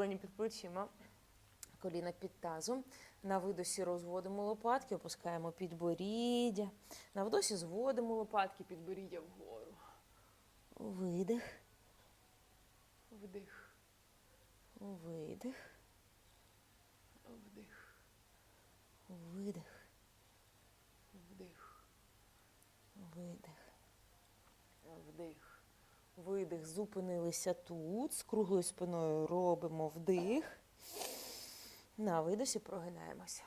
Коліні під плечима, коліна під тазом. На видосі розводимо лопатки, опускаємо підборіддя. На вдосі зводимо лопатки, підборіддя вгору. Видих, вдих, видих, вдих, видих, вдих, видих. Видих, зупинилися тут. З круглою спиною робимо вдих. На видосі прогинаємося.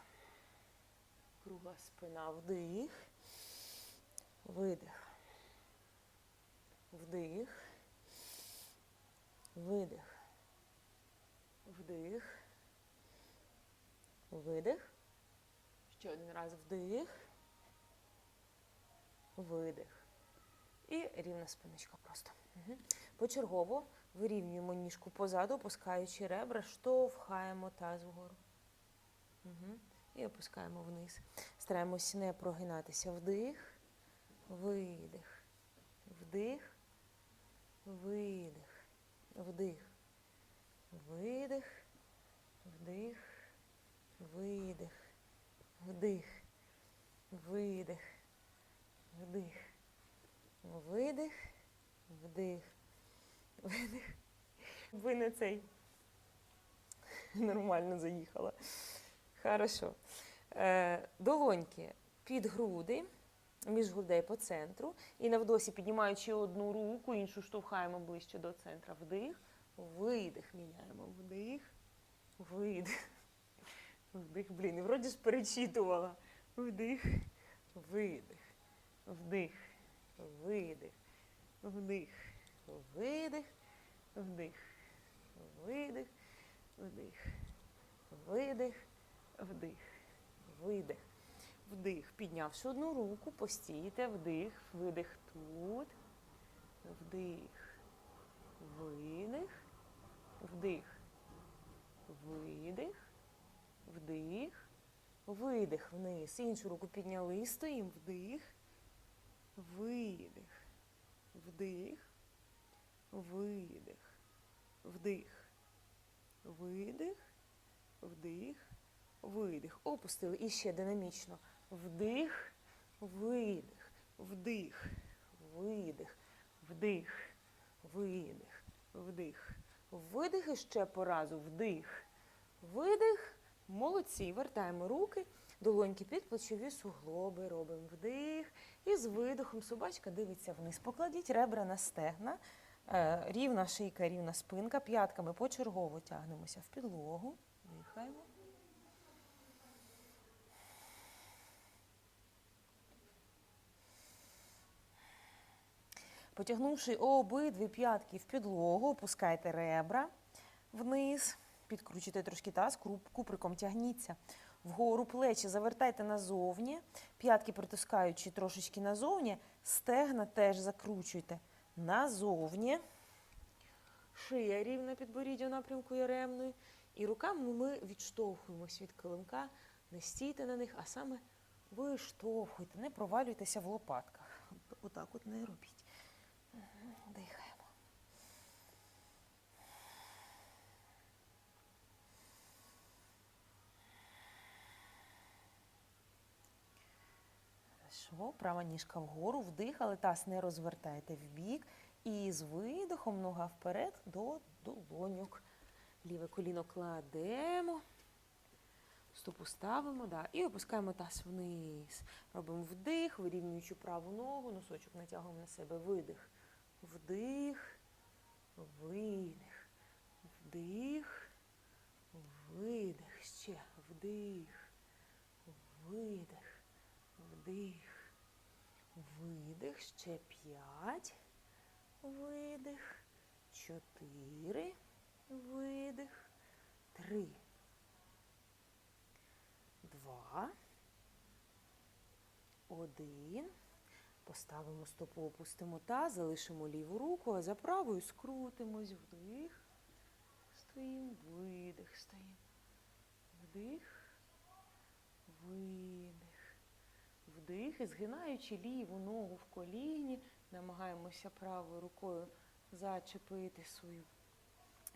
Кругла спина, вдих. Видих. Вдих. Видих. Вдих. Видих. Ще один раз вдих. Видих. І рівна спиночка просто. Угу. Почергово вирівнюємо ніжку позаду, опускаючи ребра, штовхаємо таз вгору. Угу. І опускаємо вниз. Стараємось не прогинатися. Вдих, видих, вдих, видих, вдих, видих, вдих, видих, вдих, видих, вдих, видих, вдих, видих. Ви не цей. Нормально заїхала. Хорошо. Е, долоньки під груди, між грудей по центру. І на вдосі, піднімаючи одну руку, іншу штовхаємо ближче до центра. Вдих, видих. Міняємо. Вдих, видих. Вдих, блін, і вроді ж перечитувала. Вдих, видих. Вдих, видих. Вдих, видих, вдих, видих, вдих, видих, вдих, видих, вдих. Піднявши одну руку, постійте, вдих, видих тут, вдих, видих, вдих, видих, вдих, видих вниз. Іншу руку підняли і стоїмо. Вдих, видих, вдих, видих, вдих, видих, вдих, видих. Опустили. І ще динамічно. Вдих, видих, вдих, видих, вдих, видих, вдих. Видих. І ще по разу. Вдих, видих. Молодці. Вертаємо руки, долоньки під плечові суглоби. Робимо вдих. І з видихом собачка дивиться вниз. Покладіть ребра на стегна. Е, Рівна шийка, рівна спинка. П'ятками почергово тягнемося в підлогу. Дихаємо. Потягнувши обидві п'ятки в підлогу, опускайте ребра вниз, підкручуйте трошки таз, куприком тягніться вгору плечі, завертайте назовні, п'ятки притискаючи трошечки назовні, стегна теж закручуйте назовні. Шия рівна підборіддя в напрямку яремної. І руками ми відштовхуємось від килимка, не стійте на них, а саме виштовхуйте, не провалюйтеся в лопатках. Отак от не робіть. Мгм, Хорошо. Права ніжка вгору, вдих, але таз не розвертайте вбік. І з видихом нога вперед до долоньок. Ліве коліно кладемо. Стопу ставимо, да, і опускаємо таз вниз. Робимо вдих, вирівнюючи праву ногу, носочок натягуємо на себе. Видих. Вдих, видих, вдих, видих. Ще вдих, видих, вдих, видих. Ще п'ять. Видих. Чотири. Видих. Три. Два. Один. Поставимо стопу, опустимо таз, залишимо ліву руку, а за правою скрутимось. Вдих. Стоїмо, видих, стоїмо. Вдих. Видих. Вдих. І згинаючи ліву ногу в коліні, намагаємося правою рукою зачепити свою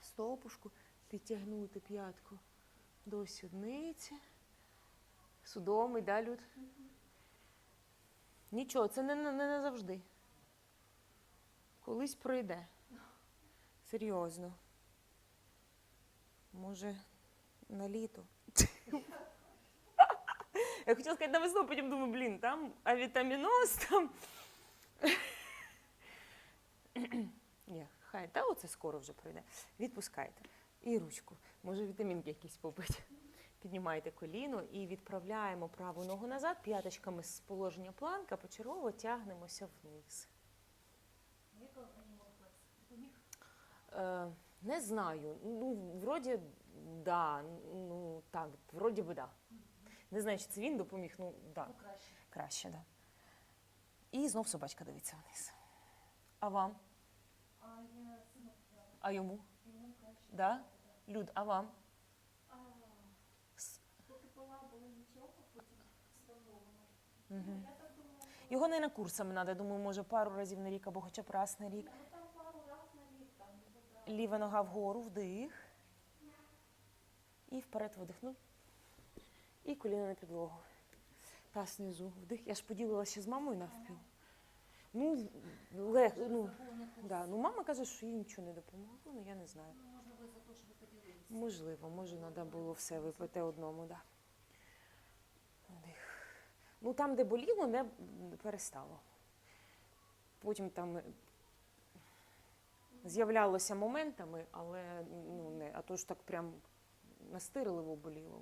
стопушку. Підтягнути п'ятку до сідниці. Судомий, да, Люд? Нічого, це не, не, не назавжди. Колись пройде. Серйозно. Може, на літо. Я хотіла сказати на весну, потім думаю, блін, там авітаміноз, там. Ні, хай, та оце скоро вже пройде. Відпускайте. І ручку. Може, вітамінки якісь попити. Піднімайте коліно і відправляємо праву ногу назад, п'яточками з положення планка, почергово тягнемося вниз. Е, не знаю. Ну, вроді, да. Ну, так, вроді би, да. Не знаю, чи це він допоміг, ну, да. краще. Краще, да. І знов собачка дивиться вниз. А вам? А я А йому? йому краще. Да? Люд, а вам? А, С- поки пила було нічого, потім здорово. Угу. Я так думала, Його не на курсами треба, думаю, може пару разів на рік або хоча б раз на рік. ну, там пару раз на рік там. Ліва нога вгору, вдих. І вперед видихнув. І коліно на підлогу. Таз внизу, вдих. Я ж поділилася з мамою навпіл. Ну, лег, ну, да. ну, мама каже, що їй нічого не допомогло, ну я не знаю. Ну. Можливо, може, треба було все випити одному, да. Вдих. Ну, там, де боліло, не перестало. Потім там е, з'являлося моментами, але ну, не, а то ж так прям настирливо боліло.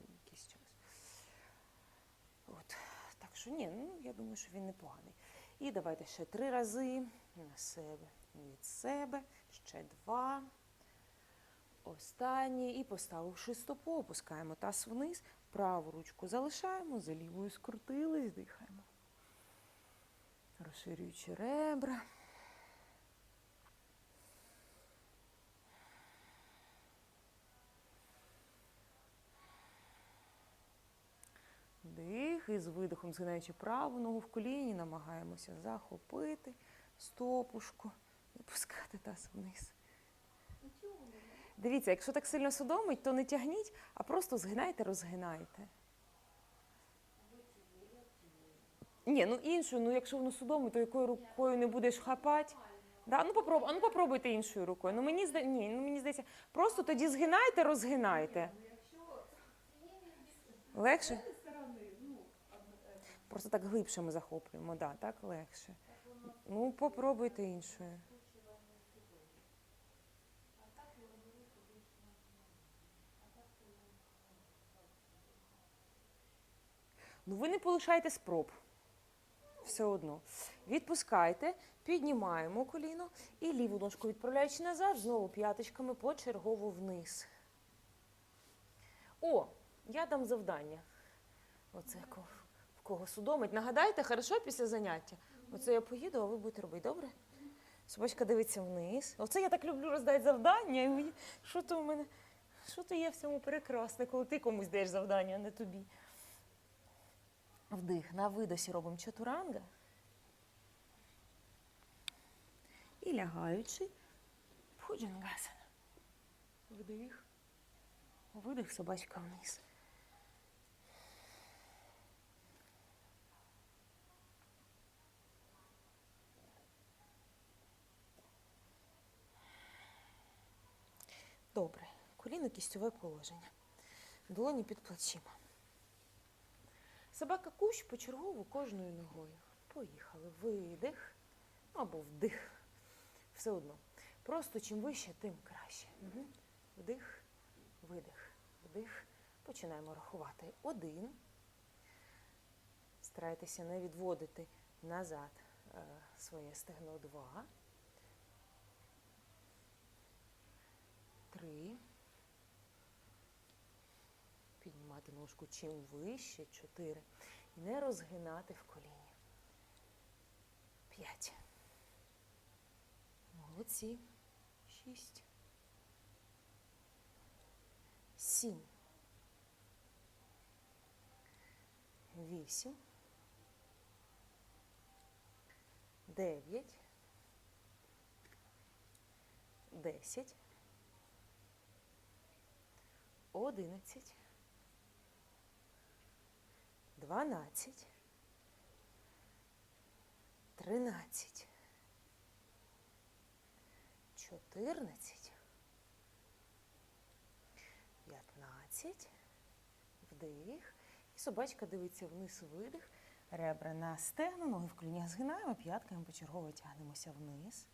От. Так що ні, ну я думаю, що він непоганий. І давайте ще три рази на себе, від себе, ще два. Останній. І поставивши стопу, опускаємо таз вниз, праву ручку залишаємо, за лівою скрутились, дихаємо. Розширюючи ребра. Дих і з видихом, згинаючи праву ногу в коліні, намагаємося захопити стопушку і пускати таз вниз. Дивіться, якщо так сильно судомить, то не тягніть, а просто згинайте, розгинайте. Ні, ну іншою, ну якщо воно судомить, то якою рукою не будеш хапати? Да? Ну, попробуй, ну попробуйте іншою рукою. Ну мені зда... Ні, ну мені здається, просто тоді згинайте, розгинайте. Легше? Просто так глибше ми захоплюємо, да, так легше. Ну, попробуйте іншою. Ну, ви не полишайте спроб. Все одно. Відпускайте, піднімаємо коліно і ліву ножку відправляючи назад, знову п'яточками почергово вниз. О, я дам завдання. Оце в кого судомить. Нагадайте, хорошо після заняття. Оце я поїду, а ви будете робити, добре? Собачка дивиться вниз. Оце я так люблю роздати завдання. і мені- Що то в мене? Що то є в цьому прекрасне, коли ти комусь даєш завдання, а не тобі. Вдих. На видосі робимо чатуранга. І лягаючи, бхуджангасана. Вдих. Видих, собачка вниз. Добре. Коліно кістьове положення. Долоні під плечима. Собака кущ почергово кожною ногою. Поїхали. Видих або вдих. Все одно. Просто чим вище, тим краще. Угу. Вдих, видих, вдих. Починаємо рахувати. Один. Старайтеся не відводити назад е, своє стегно. Два. Три. Піднімати ножку чим вище. Чотири. І не розгинати в коліні. П'ять. Молодці. Шість. Сім. Вісім. Дев'ять. Десять. Одинадцять, дванадцять, тринадцять, чотирнадцять, п'ятнадцять, вдих. І собачка дивиться вниз, видих. Ребра на стегна, ноги в колінях згинаємо, п'ятками почергово тягнемося вниз.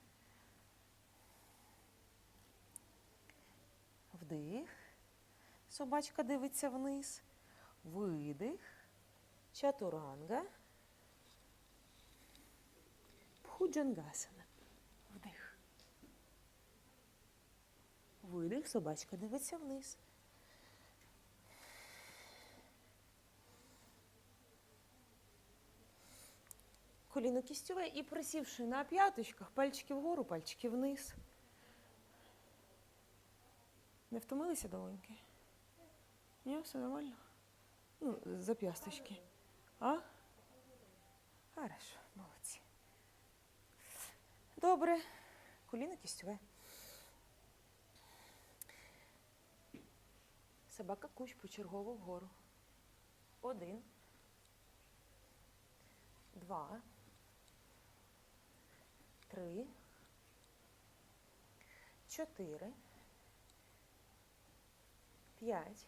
Вдих. Собачка дивиться вниз. Видих. Чатуранга. Пхуджангасана. Вдих. Видих. Собачка дивиться вниз. Коліно кістьове і присівши на п'яточках, пальчики вгору, пальчики вниз. Не втомилися долоньки? Ні, все нормально? Ну, зап'ясточки. А? Хорошо, молодці. Добре. Коліно кістьове. Собака куч почергово вгору. Один. Два. Три. Чотири. П'ять.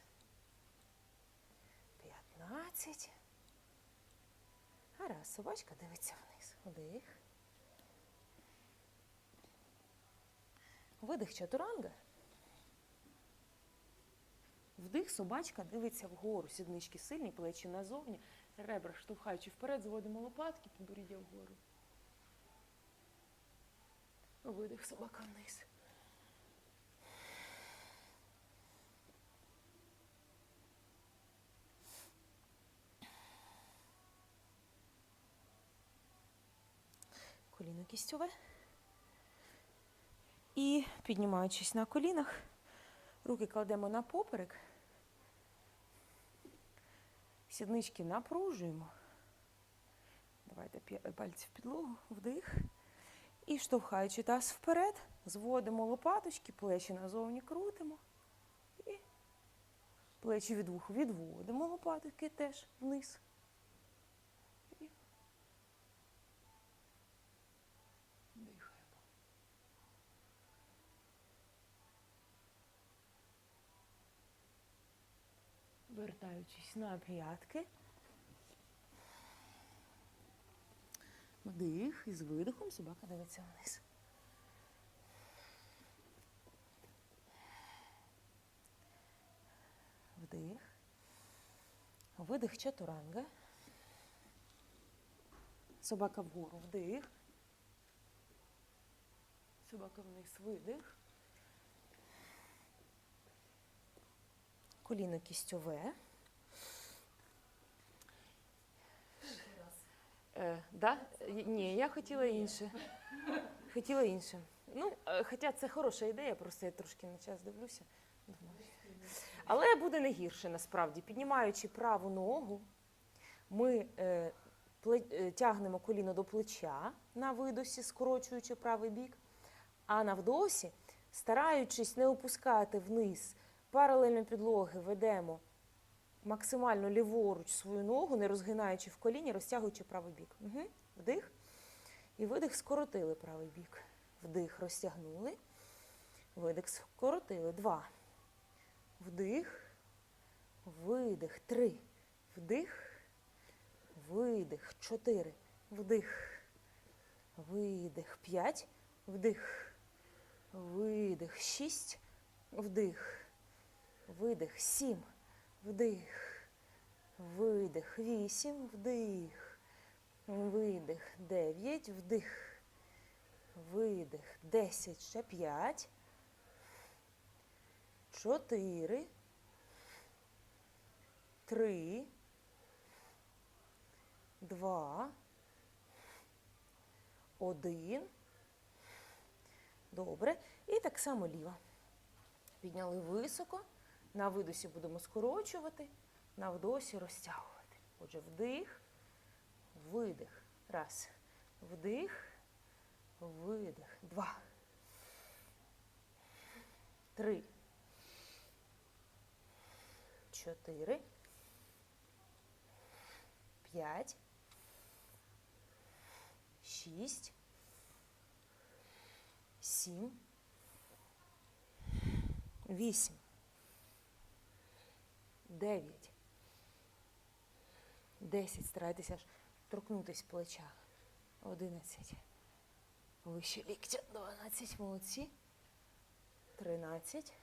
П'ятнадцять. Гаразд, собачка дивиться вниз. Вдих. Видих чатуранга. Вдих, собачка дивиться вгору. Сіднички сильні, плечі назовні. Ребра штовхаючи вперед, зводимо лопатки, підборіддя вгору. Видих, собака вниз. Коліно кістьове. І піднімаючись на колінах, руки кладемо на поперек. Сіднички напружуємо. Давайте пальці в підлогу, вдих. І штовхаючи таз вперед, зводимо лопаточки, плечі назовні крутимо. І плечі від вух відводимо лопатки теж вниз. Вертаючись на п'ятки. Вдих і з видихом собака дивиться вниз. Вдих. Видих чатуранга. Собака вгору. Вдих. Собака вниз. Видих. Коліно кістьове. Е, да? Е, Ні, я хотіла інше. Хотіла інше. Ну, е, хоча це хороша ідея, просто я трошки на час дивлюся. Але буде не гірше насправді. Піднімаючи праву ногу, ми е, е, тягнемо коліно до плеча на видосі, скорочуючи правий бік, а на вдосі, стараючись не опускати вниз паралельно підлоги, ведемо максимально ліворуч свою ногу, не розгинаючи в коліні, розтягуючи правий бік. Угу. Вдих. І видих, скоротили правий бік. Вдих, розтягнули. Видих, скоротили. Два. Вдих. Видих. Три. Вдих. Видих. Чотири. Вдих. Видих. П'ять. Вдих. Видих. Шість. Вдих. Видих. Сім. Вдих. Видих. Вісім. Вдих. Видих. Дев'ять. Вдих. Видих. Десять. Ще п'ять. Чотири. Три. Два. Один. Добре. І так само ліва. Підняли високо. На видосі будемо скорочувати, на вдосі розтягувати. Отже, вдих, видих. Раз. Вдих, видих. Два. Три. Чотири. П'ять. Шість. Сім. Вісім. Дев'ять. Десять. Старайтеся аж торкнутись плеча. Одинадцять. Вище ліктя. Дванадцять. Молодці. Тринадцять.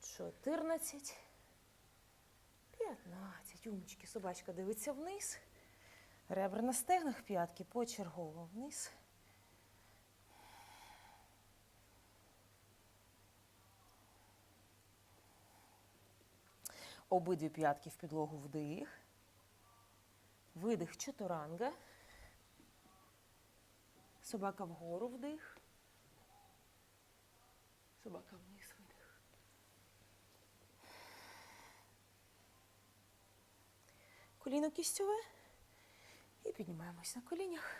Чотирнадцять. П'ятнадцять. Умнички. Собачка дивиться вниз. Ребра на стегнах, п'ятки почергово вниз. Обидві п'ятки в підлогу вдих. Видих чотуранга. Собака вгору вдих. Собака вниз видих. Коліно кістьове. І піднімаємось на колінях.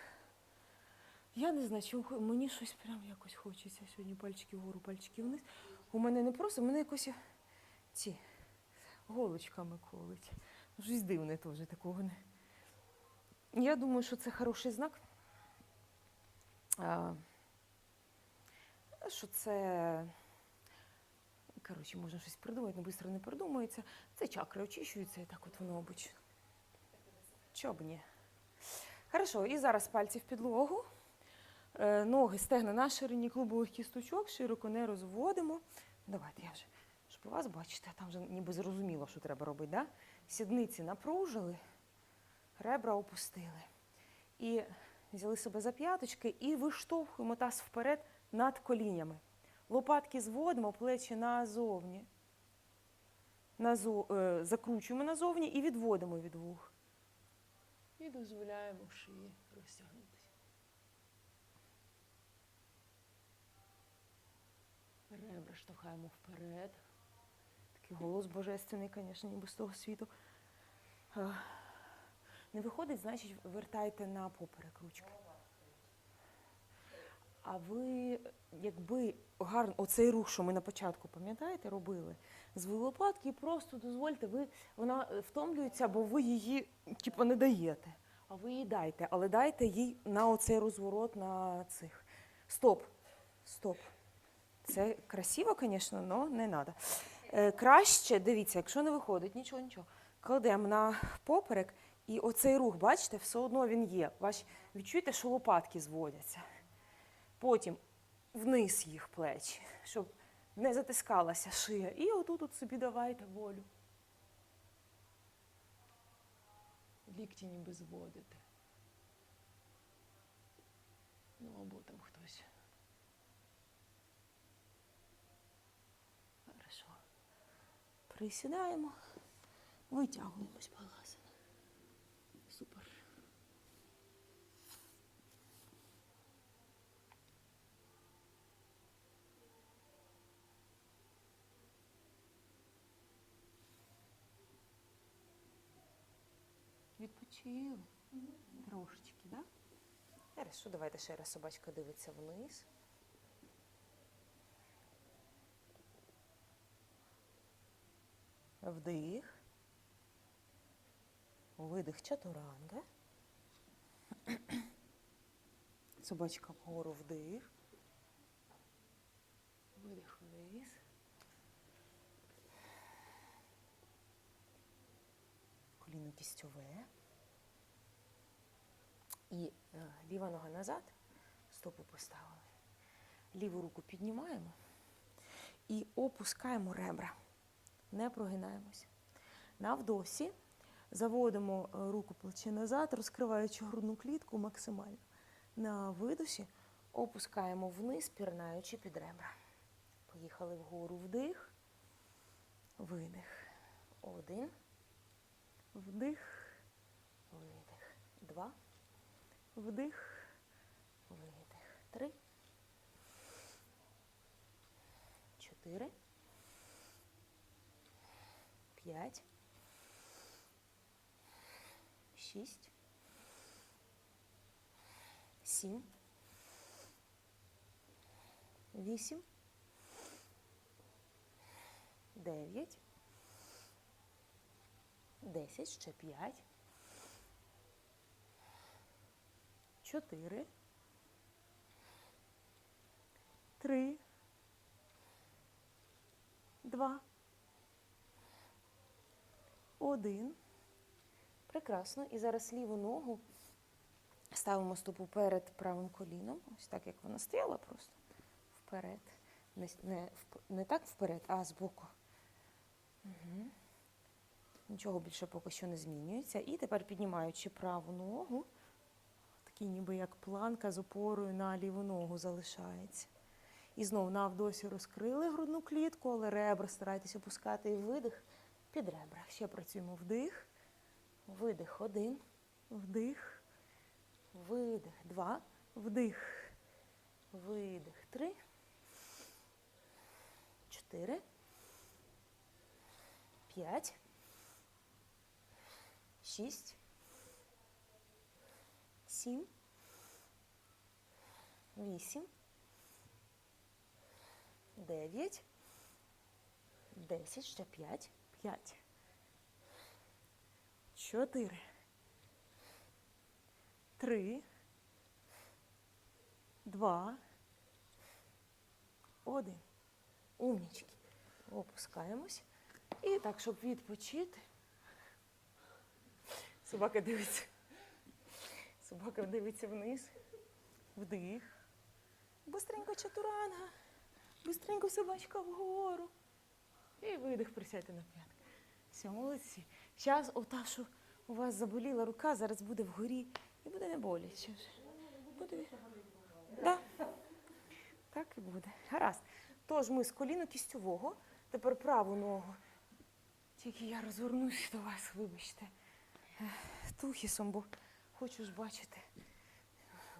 Я не знаю, чому мені щось прям якось хочеться сьогодні пальчики вгору, пальчики вниз. У мене не просто, у мене якось ці голочками колить. Щось дивне теж такого не. Я думаю, що це хороший знак. А, що це. Коротше, можна щось придумати, але швидко не придумається. Це чакри очищуються, і так от воно обично. Чоб ні. Хорошо, і зараз пальці в підлогу. Е, Ноги, стегна на ширині клубових кісточок, широко не розводимо. Давайте я вже, вас бачите, там вже ніби зрозуміло, що треба робити. Да? Сідниці напружили, ребра опустили. І взяли себе за п'яточки і виштовхуємо таз вперед над колінями. Лопатки зводимо, плечі назовні. Назо, е, закручуємо назовні і відводимо від вух. І дозволяємо шиї розтягнутися. Ребра штовхаємо вперед. Такий голос божественний, звісно, ніби з того світу. Не виходить, значить, вертайте на поперек ручки. А ви, якби гарно, оцей рух, що ми на початку, пам'ятаєте, робили, звели лопатки і просто дозвольте, ви, вона е, втомлюється, бо ви її типу, не даєте. А ви їй дайте, але дайте їй на оцей розворот на цих. Стоп. Стоп. Це красиво, звісно, але не треба. Е, краще, дивіться, якщо не виходить, нічого, нічого. Кладемо на поперек, і оцей рух, бачите, все одно він є. Бач, відчуєте, що лопатки зводяться. Потім вниз їх плечі, щоб не затискалася шия. І отут от собі давайте волю. Лікті ніби зводите. Ну, або там хтось. Хорошо. Присідаємо, витягуємось паласина. Супер. Відпочили. Трошечки, так? Да? Хорошо, давайте ще раз собачка дивиться вниз. Вдих. Видих чатуранга. Собачка вгору вдих. Видих вниз. Коліно кістьове. І е, ліва нога назад, стопу поставили. Ліву руку піднімаємо і опускаємо ребра. Не прогинаємося. На вдосі заводимо е, руку плече назад, розкриваючи грудну клітку максимально. На видосі опускаємо вниз, пірнаючи під ребра. Поїхали вгору вдих, видих. Один. Вдих. Видих. Два. Вдих. Видих. Три. Чотири. П'ять. Шість. Сім. Вісім. Дев'ять. Десять, ще п'ять. Чотири. Три. Два. Один. Прекрасно. І зараз ліву ногу ставимо стопу перед правим коліном. Ось так, як вона стояла просто. Вперед. Не, не, не так вперед, а збоку. Угу. Нічого більше поки що не змінюється. І тепер піднімаючи праву ногу, такий ніби як планка з опорою на ліву ногу залишається. І знову на вдосі розкрили грудну клітку, але ребра старайтесь опускати і видих під ребра. Ще працюємо. Вдих, видих. Один, вдих, видих. Два, вдих, видих. Три, чотири, п'ять, шість, сім, вісім, дев'ять, десять, ще п'ять, п'ять, чотири, три, два, один. Умнічки. Опускаємось. І так, щоб відпочити. Собака дивиться. Собака дивиться вниз. Вдих. Бистренько чатуранга. Бистренько собачка вгору. І видих, присядьте на п'ятки. Молодці. Зараз ота, що у вас заболіла рука, зараз буде вгорі і буде не боляче вже. Буде. Да. Так і буде. Гаразд. Тож ми з коліна кістьового. Тепер праву ногу. Тільки я розвернусь до вас, вибачте. Тухісом, бо хочу ж бачити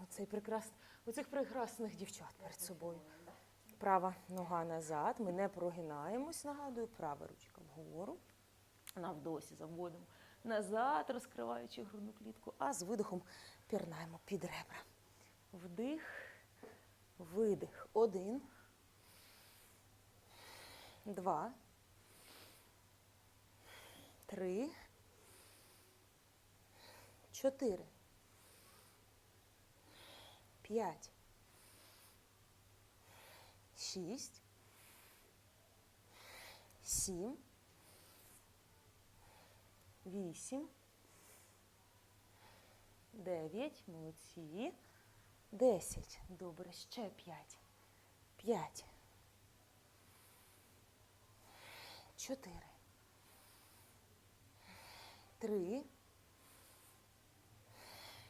оцей прекрас... оцих прекрасних дівчат перед собою. Права нога назад. Ми не прогинаємось, нагадую, права ручка вгору. На вдосі заводимо назад, розкриваючи грудну клітку, а з видихом пірнаємо під ребра. Вдих, видих. Один. Два. Три. Чотири. П'ять. Шість. Сім. Вісім. Дев'ять. Молодці. Десять. Добре, ще п'ять. П'ять. Чотири. Три.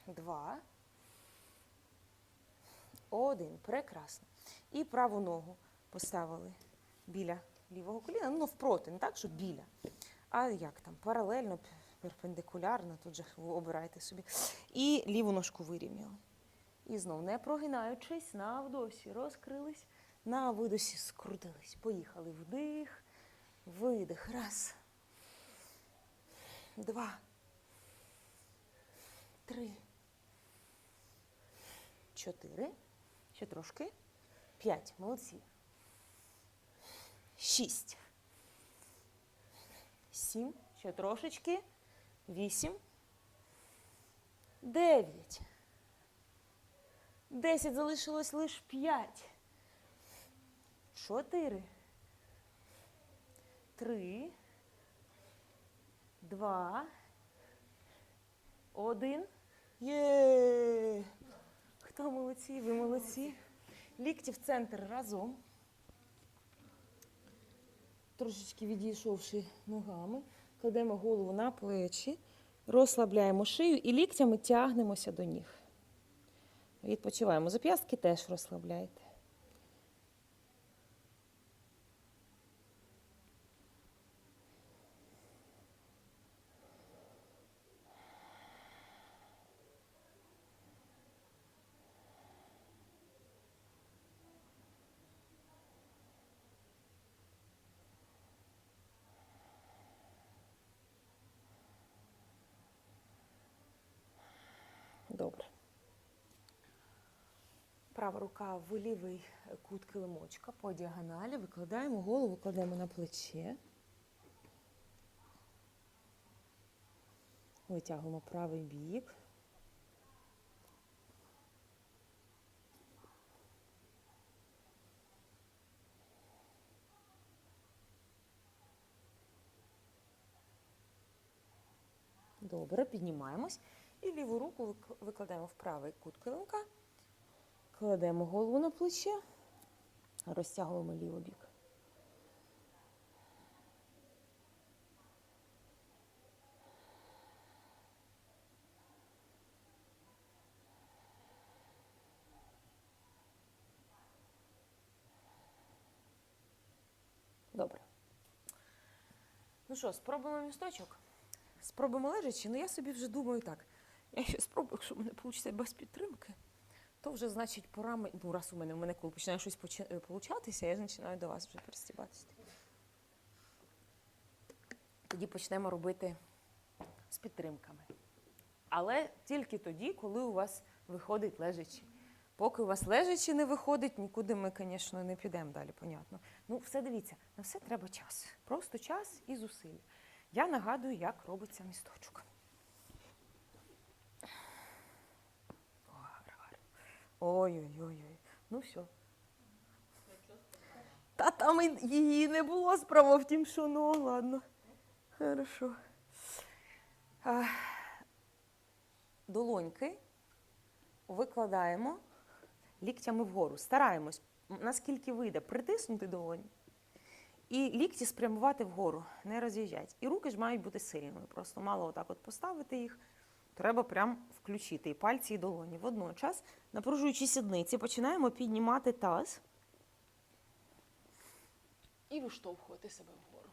Два. Один. Прекрасно. І праву ногу поставили біля лівого коліна. Ну, навпроти, не так, що біля. А як там? Паралельно, перпендикулярно, тут же обирайте собі. І ліву ножку вирівняли. І знов, не прогинаючись, на вдосі розкрились, на видосі скрутились. Поїхали. Вдих, видих. Раз. Два. Три. Чотири. Ще трошки. П'ять. Молодці. Шість. Сім. Ще трошечки. Вісім. Дев'ять. Десять залишилось лише п'ять. Чотири. Три. Два. Один. Є. Хто молодці? Ви молодці. Лікті в центр разом. Трошечки відійшовши ногами, кладемо голову на плечі, розслабляємо шию і ліктями тягнемося до ніг. Відпочиваємо. Зап'ястки теж розслабляйте. Права рука в лівий кут килимочка по діагоналі. Викладаємо голову, кладемо на плече. Витягуємо правий бік. Добре, піднімаємось. І ліву руку викладаємо в правий кут килимка. Кладемо голову на плече, розтягуємо лівий бік. Добре. Ну що, спробуємо місточок? Спробуємо лежачи. Ну я собі вже думаю так. Я ще спробую, якщо в мене вийде без підтримки, то вже значить пора. м- Ну, раз у мене в мене коли починає щось е, получатися, я починаю до вас вже перестібатися. Тоді почнемо робити з підтримками. Але тільки тоді, коли у вас виходить лежачи. Поки у вас лежачи не виходить, нікуди ми, звісно, не підемо далі, понятно. Ну, все дивіться, на все треба час. Просто час і зусилля. Я нагадую, як робиться місточок. О, гарно. Ой-ой-ой. Ну все. Та там її не було справа в тім, що ну, ладно. Хорошо. Долоньки викладаємо ліктями вгору. Стараємось, наскільки вийде, притиснути долоні. І лікті спрямувати вгору, не роз'їжджать. І руки ж мають бути сильними. Просто мало отак от поставити їх. Треба прям включити і пальці, і долоні. Водночас, напружуючи сідниці, починаємо піднімати таз і виштовхувати себе вгору.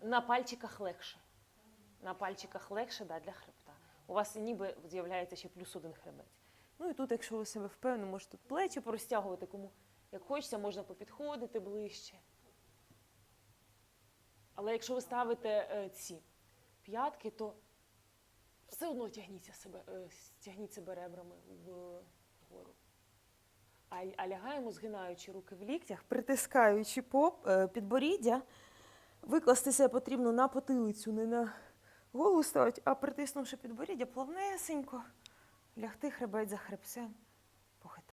На пальчиках легше. На пальчиках легше да, для хребта. У вас ніби з'являється ще плюс один хребець. Ну і тут, якщо ви себе впевнені, можете плечі порозтягувати, кому як хочеться, можна попідходити ближче. Але якщо ви ставите е, ці п'ятки, то все одно тягніться себе, е, тягніть себе ребрами вгору. А, а лягаємо, згинаючи руки в ліктях, притискаючи поп, е, підборіддя. Викласти себе потрібно на потилицю, не на голову ставити, а притиснувши підборіддя, плавнесенько лягти хребець за хребцем